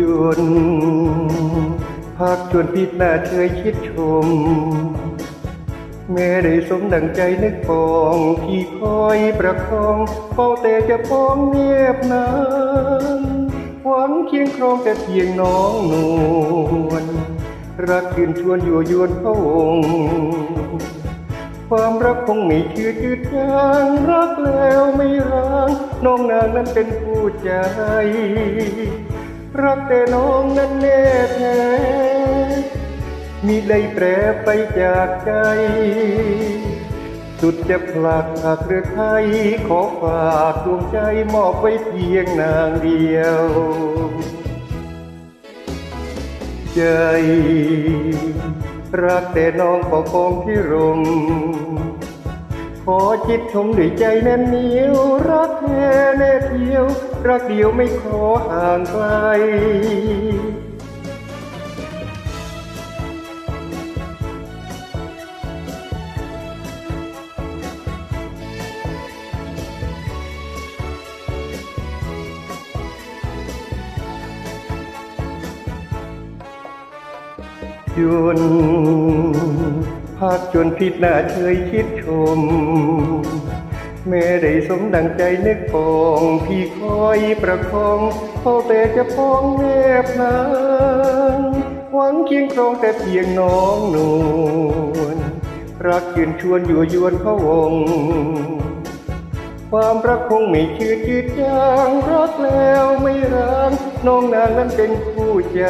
จนพักจนพิษหน้าเชยคิดชม แม่ได้สมดังใจนึกปองที่คอยประคองเฝ้าแต่จะป้องเงียบนานหวังเคียงครองแต่เพียงน้องนวลรักคืนชวนอยั่ยวนพระองค์ความรักคงไม่ชืดจืดจางรักแล้วไม่ร้าง น้องนางนั้นเป็นผู้ใจ รักแต่น้องนั้นแน่แท้มิได้แปรไปจากใจ สุดจะผลักหักเรือไทยขอฝากดวงใจมอบไว้เพียงนางเดียว ใจรักแต่น้องขอคองที่รม ขอจิตชมด้วยใจแน่นเหนียว รักแท้แน่เที่ยว รักเดียวไม่ขอห่างไกลจน พักจนผิดหน้าเชยคิดชม แม่ได้สมดังใจนึกปองพี่คอยประคองเฝ้าแต่จะป้องแนบนางหวังเคียงครองแต่เพียงน้องนวลรักยืนชวนอยู่ยวนพระวง ความรักคงไม่ชืดจืดจางรักแล้วไม่ร้างน้องนางนั้นเป็นคู่ใจ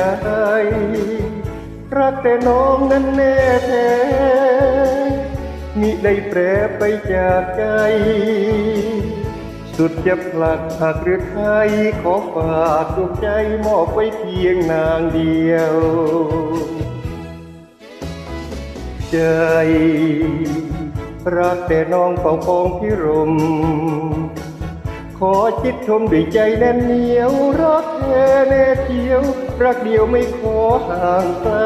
รักแต่น้องนั้นแน่แท้มิได้แปรไปจากใจ สุดจะผลักหักหรือไทยขอฝากดวงใจมอบไว้เพียงนางเดียว ใจ รักแต่น้องเป่าปองพิรม ขอจิตชมด้วยใจแน่นเหนียว รักแท้แน่เที่ยว รักเดียวไม่ขอห่างไกล